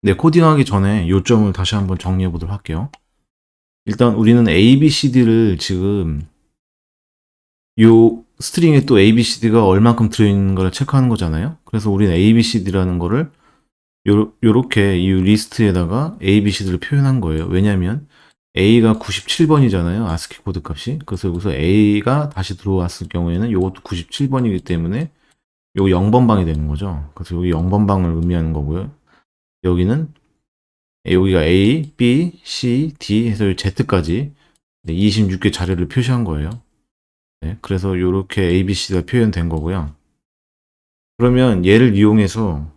네, 코딩하기 전에 요점을 다시 한번 정리해 보도록 할게요. 일단 우리는 A, B, C, D를 지금 요 스트링에 또 A, B, C, D가 얼만큼 들어있는 걸 체크하는 거잖아요. 그래서 우리는 A, B, C, D라는 거를 요, 요렇게 이 리스트에다가 A, B, C, D를 표현한 거예요. 왜냐면 A가 97번이잖아요. 아스키 코드 값이. 그래서 여기서 A가 다시 들어왔을 경우에는 요것도 97번이기 때문에 요거 0번 방이 되는 거죠. 그래서 여기 0번 방을 의미하는 거고요. 여기는 여기가 A, B, C, D 해서 Z까지 26개 자료를 표시한 거예요. 네, 그래서 이렇게 A, B, C가 표현된 거고요. 그러면 얘를 이용해서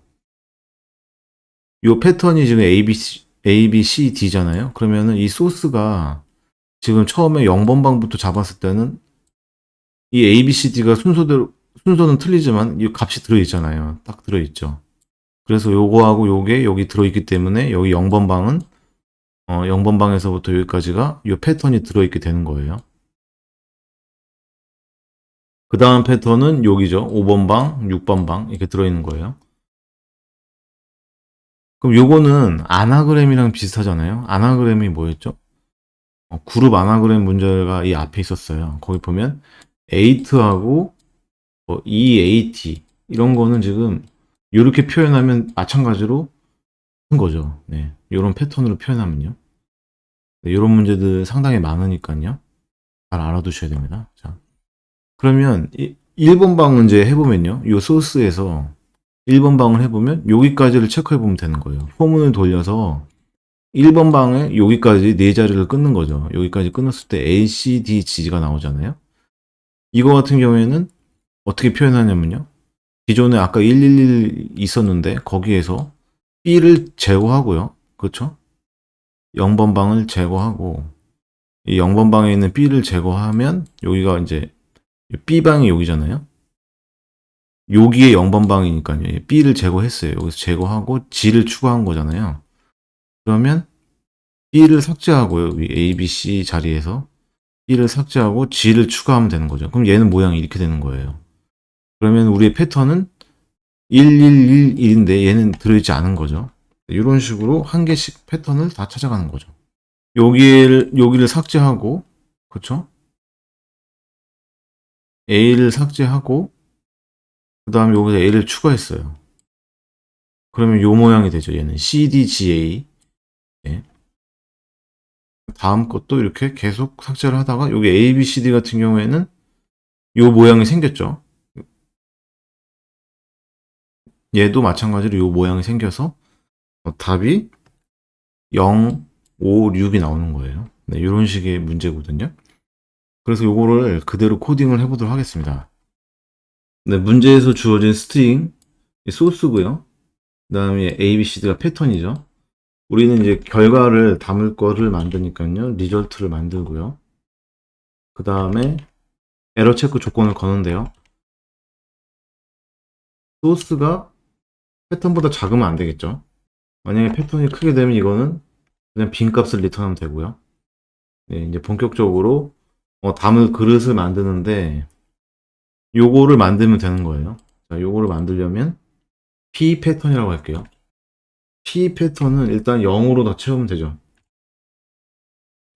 이 패턴이 지금 A, B, C, A, B, C, D잖아요. 그러면은 이 소스가 지금 처음에 0번 방부터 잡았을 때는 이 A, B, C, D가 순서대로 순서는 틀리지만 이 값이 들어있잖아요. 딱 들어있죠. 그래서 요거하고 요게 여기 들어있기 때문에 여기 0번 방은 어, 0번 방에서부터 여기까지가 이 패턴이 들어있게 되는 거예요. 그 다음 패턴은 여기죠. 5번 방, 6번 방 이렇게 들어있는 거예요. 그럼 요거는 아나그램이랑 비슷하잖아요. 아나그램이 뭐였죠? 어, 그룹 아나그램 문제가 이 앞에 있었어요. 거기 보면 8하고 뭐 EAT 이런 거는 지금 이렇게 표현하면 마찬가지로 한 거죠. 네. 이런 패턴으로 표현하면요. 네, 이런 문제들 상당히 많으니까요. 잘 알아두셔야 됩니다. 자. 그러면 1번 방 문제 해보면요. 이 소스에서 1번 방을 해보면 여기까지를 체크해보면 되는 거예요. 포문을 돌려서 1번 방에 여기까지 네 자리를 끊는 거죠. 여기까지 끊었을 때 A, C, D, G가 나오잖아요. 이거 같은 경우에는 어떻게 표현하냐면요. 기존에 아까 111 있었는데 거기에서 B를 제거하고요. 그렇죠? 0번 방을 제거하고 이 0번 방에 있는 B를 제거하면 여기가 이제 B방이 여기잖아요. 여기에 0번 방이니까요. B를 제거했어요. 여기서 제거하고 G를 추가한 거잖아요. 그러면 B를 삭제하고요. A, B, C 자리에서 B를 삭제하고 G를 추가하면 되는 거죠. 그럼 얘는 모양이 이렇게 되는 거예요. 그러면 우리의 패턴은 1111인데 얘는 들어있지 않은 거죠. 이런 식으로 한 개씩 패턴을 다 찾아가는 거죠. 여기를, 여기를 삭제하고, 그쵸? A를 삭제하고, 그 다음에 여기서 A를 추가했어요. 그러면 요 모양이 되죠. 얘는 CDGA. 예. 다음 것도 이렇게 계속 삭제를 하다가 여기 ABCD 같은 경우에는 요 모양이 생겼죠. 얘도 마찬가지로 요 모양이 생겨서 어, 답이 0, 5, 6이 나오는 거예요. 네, 이런 식의 문제거든요. 그래서 요거를 그대로 코딩을 해보도록 하겠습니다. 네, 문제에서 주어진 스트링 소스고요. 그 다음에 A, B, C, D가 패턴이죠. 우리는 이제 결과를 담을 거를 만드니까요. 리절트를 만들고요. 그 다음에 에러 체크 조건을 거는데요. 소스가 패턴보다 작으면 안 되겠죠. 만약에 패턴이 크게 되면 이거는 그냥 빈 값을 리턴하면 되고요. 네, 이제 본격적으로 어, 담을 그릇을 만드는데 요거를 만들면 되는 거예요. 자, 요거를 만들려면 P 패턴이라고 할게요. P 패턴은 일단 0으로 다 채우면 되죠.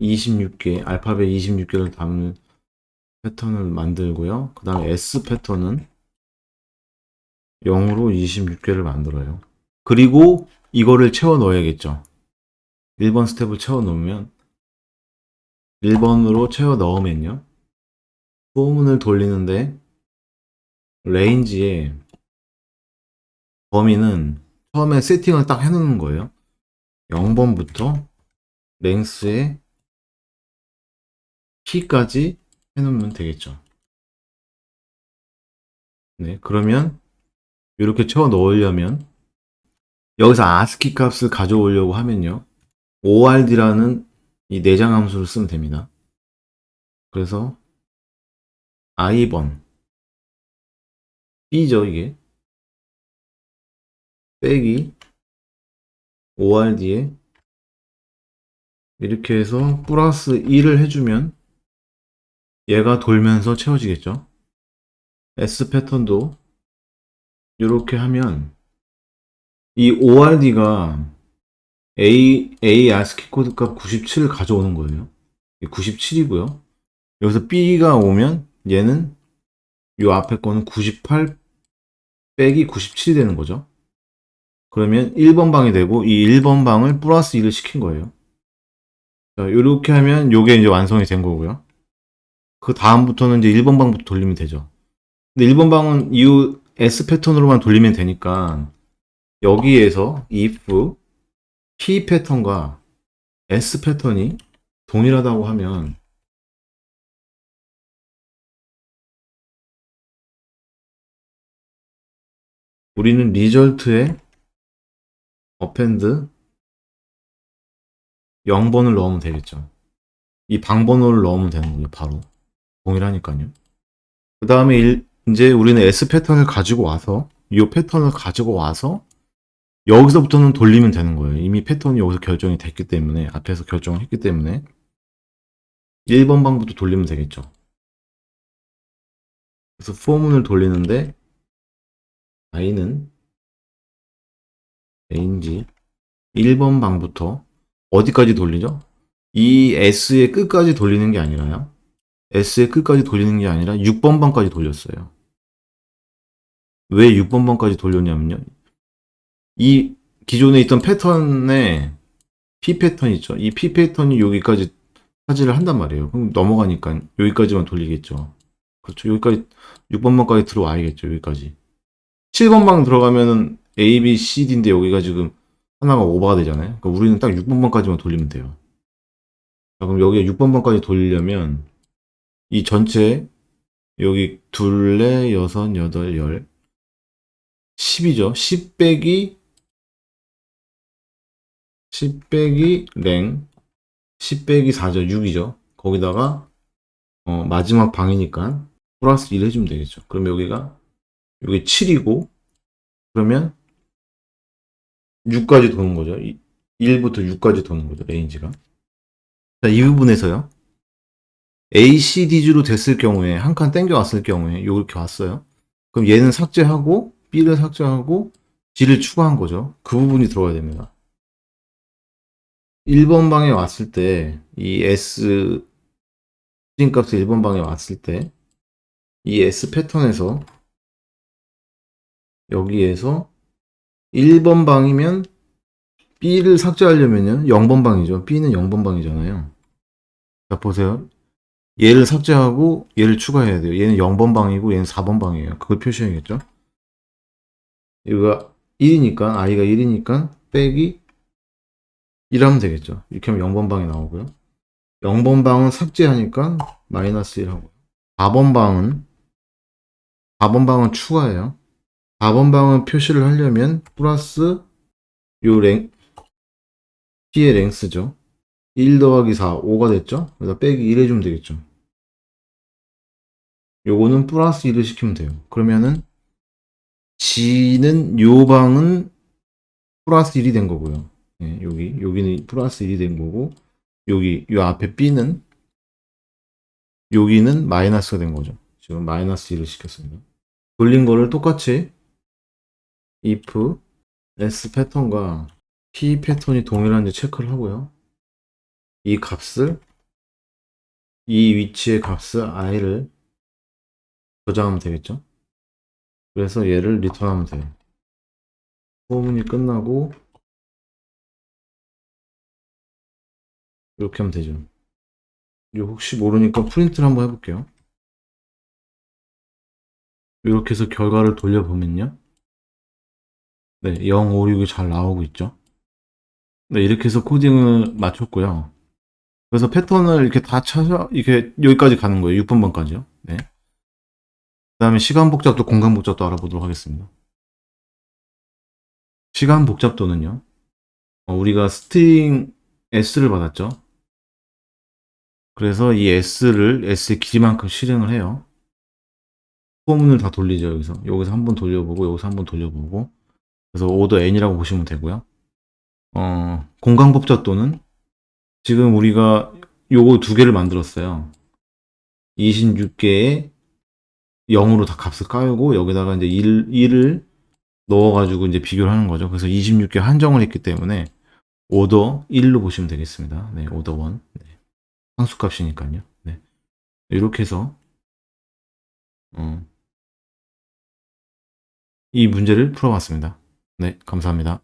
26개, 알파벳 26개를 담는 패턴을 만들고요. 그 다음에 S 패턴은 0으로 26개를 만들어요. 그리고 이거를 채워 넣어야겠죠. 1번 스텝을 채워 넣으면 1번으로 채워 넣으면요. 소문을 돌리는데 레인지에 범위는 처음에 세팅을 딱 해놓는 거예요. 0번부터 랭스에 P까지 해놓으면 되겠죠. 네, 그러면 이렇게 채워 넣으려면 여기서 ASCII 값을 가져오려고 하면요. ORD라는 이 내장 함수를 쓰면 됩니다. 그래서 i번 B죠 이게 빼기 ORD에 이렇게 해서 플러스 1을 해주면 얘가 돌면서 채워지겠죠. S 패턴도 이렇게 하면 이 ORD가 A, A ASCII 코드 값 97을 가져오는 거예요. 97이고요. 여기서 B가 오면 얘는 요 앞에 거는 98 빼기 97이 되는 거죠. 그러면 1번 방이 되고 이 1번 방을 플러스 1을 시킨 거예요. 자, 요렇게 하면 요게 이제 완성이 된 거고요. 그 다음부터는 이제 1번 방부터 돌리면 되죠. 근데 1번 방은 이 S 패턴으로만 돌리면 되니까 여기에서 if P 패턴과 S 패턴이 동일하다고 하면 우리는 리절트에 append 0번을 넣으면 되겠죠. 이 방번호를 넣으면 되는 거예요, 바로. 동일하니까요. 그 다음에 이제 우리는 S 패턴을 가지고 와서, 이 패턴을 가지고 와서, 여기서부터는 돌리면 되는 거예요. 이미 패턴이 여기서 결정이 됐기 때문에, 앞에서 결정을 했기 때문에, 1번 방부터 돌리면 되겠죠. 그래서 포문을 돌리는데, i는 a인지 1번 방부터 어디까지 돌리죠? 이 S의 끝까지 돌리는 게 아니라요. S의 끝까지 돌리는 게 아니라 6번 방까지 돌렸어요. 왜 6번 방까지 돌렸냐면요. 이 기존에 있던 패턴에 P 패턴 있죠. 이 P 패턴이 여기까지 차지를 한단 말이에요. 그럼 넘어가니까 여기까지만 돌리겠죠. 그렇죠. 여기까지 6번 방까지 들어와야겠죠. 여기까지. 7번 방 들어가면은 A, B, C, D인데 여기가 지금 하나가 오버가 되잖아요. 그러니까 우리는 딱 6번 방까지만 돌리면 돼요. 자, 그럼 여기 6번 방까지 돌리려면 이 전체 여기 둘, 넷, 여섯, 여덟, 열 10이죠. 10 빼기 10 빼기 랭 10 빼기 4죠. 6이죠. 거기다가 어, 마지막 방이니까 플러스 1 해주면 되겠죠. 그럼 여기가 여기 7이고 그러면 6까지 도는 거죠. 1부터 6까지 도는 거죠. 레인지가. 자, 이 부분에서요. A, C, D주로 됐을 경우에 한 칸 땡겨 왔을 경우에 이렇게 왔어요. 그럼 얘는 삭제하고 B를 삭제하고 G를 추가한 거죠. 그 부분이 들어가야 됩니다. 1번 방에 왔을 때 이 S 스트링 값을 1번 방에 왔을 때 이 S 패턴에서 여기에서 1번 방이면 B를 삭제하려면요 0번 방이죠. B는 0번 방이잖아요. 자 보세요. 얘를 삭제하고 얘를 추가해야 돼요. 얘는 0번 방이고 얘는 4번 방이에요. 그걸 표시해야겠죠. 이거가 1이니까 i가 1이니까 빼기 1 하면 되겠죠. 이렇게 하면 0번 방이 나오고요. 0번 방은 삭제하니까 마이너스 1 하고 4번 방은 4번 방은 추가해요. 4번 방은 표시를 하려면 플러스 요 랭, P의 랭스죠. 1 더하기 4, 5가 됐죠? 그래서 빼기 1 해주면 되겠죠. 요거는 플러스 1을 시키면 돼요. 그러면은 G는 요 방은 플러스 1이 된 거고요. 예, 여기 여기는 플러스 1이 된 거고 여기 요 앞에 B는 여기는 마이너스가 된 거죠. 지금 마이너스 1을 시켰습니다. 돌린 거를 똑같이 if s 패턴과 p 패턴이 동일한지 체크를 하고요. 이 값을 이 위치의 값을 i를 저장하면 되겠죠. 그래서 얘를 리턴하면 돼요. 소문이 끝나고 이렇게 하면 되죠. 이거 혹시 모르니까 프린트를 한번 해볼게요. 이렇게 해서 결과를 돌려보면요. 네, 0, 5, 6이 잘 나오고 있죠. 네, 이렇게 해서 코딩을 마쳤고요. 그래서 패턴을 이렇게 다 찾아, 이렇게 여기까지 가는 거예요. 6번번까지요. 다음에 시간 복잡도 공간 복잡도 알아보도록 하겠습니다. 시간 복잡도는요. 어, 우리가 스트링 S를 받았죠. 그래서 이 S를 S의 길이만큼 실행을 해요. 소문을 다 돌리죠, 여기서. 여기서 한 번 돌려보고, 여기서 한 번 돌려보고. 그래서 오더 n이라고 보시면 되고요. 어, 공간 복잡도는 지금 우리가 요거 두 개를 만들었어요. 26개에 0으로 다 값을 까고 여기다가 이제 1, 1을 넣어가지고 이제 비교를 하는 거죠. 그래서 26개 한정을 했기 때문에 오더 1로 보시면 되겠습니다. 네, 오더 1. 네. 상수 값이니까요. 네. 이렇게 해서 어, 이 문제를 풀어봤습니다. 네, 감사합니다.